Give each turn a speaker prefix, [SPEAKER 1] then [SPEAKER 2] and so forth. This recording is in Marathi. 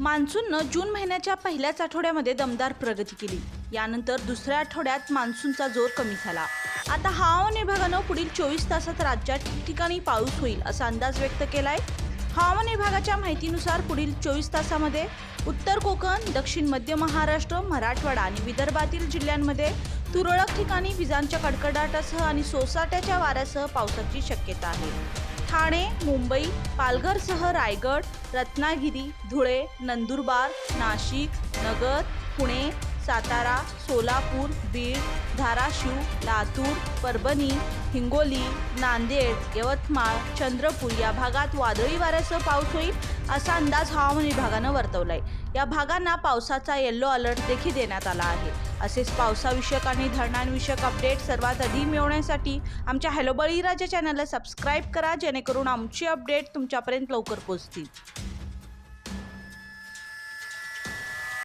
[SPEAKER 1] मान्सूननं जून महिन्याच्या पहिल्याच आठवड्यामध्ये दमदार प्रगती केली. यानंतर दुसऱ्या आठवड्यात मान्सूनचा जोर कमी झाला. आता हवामान विभागानं पुढील चोवीस तासात राज्यात ठिकठिकाणी पाऊस होईल असा अंदाज व्यक्त केलाय. हवामान विभागाच्या माहितीनुसार पुढील चोवीस तासामध्ये उत्तर कोकण दक्षिण मध्य महाराष्ट्र मराठवाडा आणि विदर्भातील जिल्ह्यांमध्ये तुरळक ठिकाणी विजांच्या कडकडाटासह आणि सोसाट्याच्या वाऱ्यासह पावसाची शक्यता आहे. ठाणे मुंबई पालघरसह रायगड रत्नागिरी धुळे नंदुरबार नाशिक नगर पुणे सातारा सोलापूर बीड धाराशिव लातूर परभणी हिंगोली नांदेड यवतमाळ चंद्रपूर या भागात वादळी वाऱ्यासह पाऊस होईल. असा अंदाज हवामान विभागानं वर्तवलाय. या भागांना पावसाचा येल्लो अलर्ट देखील देण्यात आला आहे. असेच पावसाविषयक आणि धरणांविषयक अपडेट सर्वात आधी मिळवण्यासाठी आमच्या हॅलो बळीराजा चॅनलला सबस्क्राईब करा जेणेकरून आमची अपडेट तुमच्यापर्यंत लवकर पोहोचतील.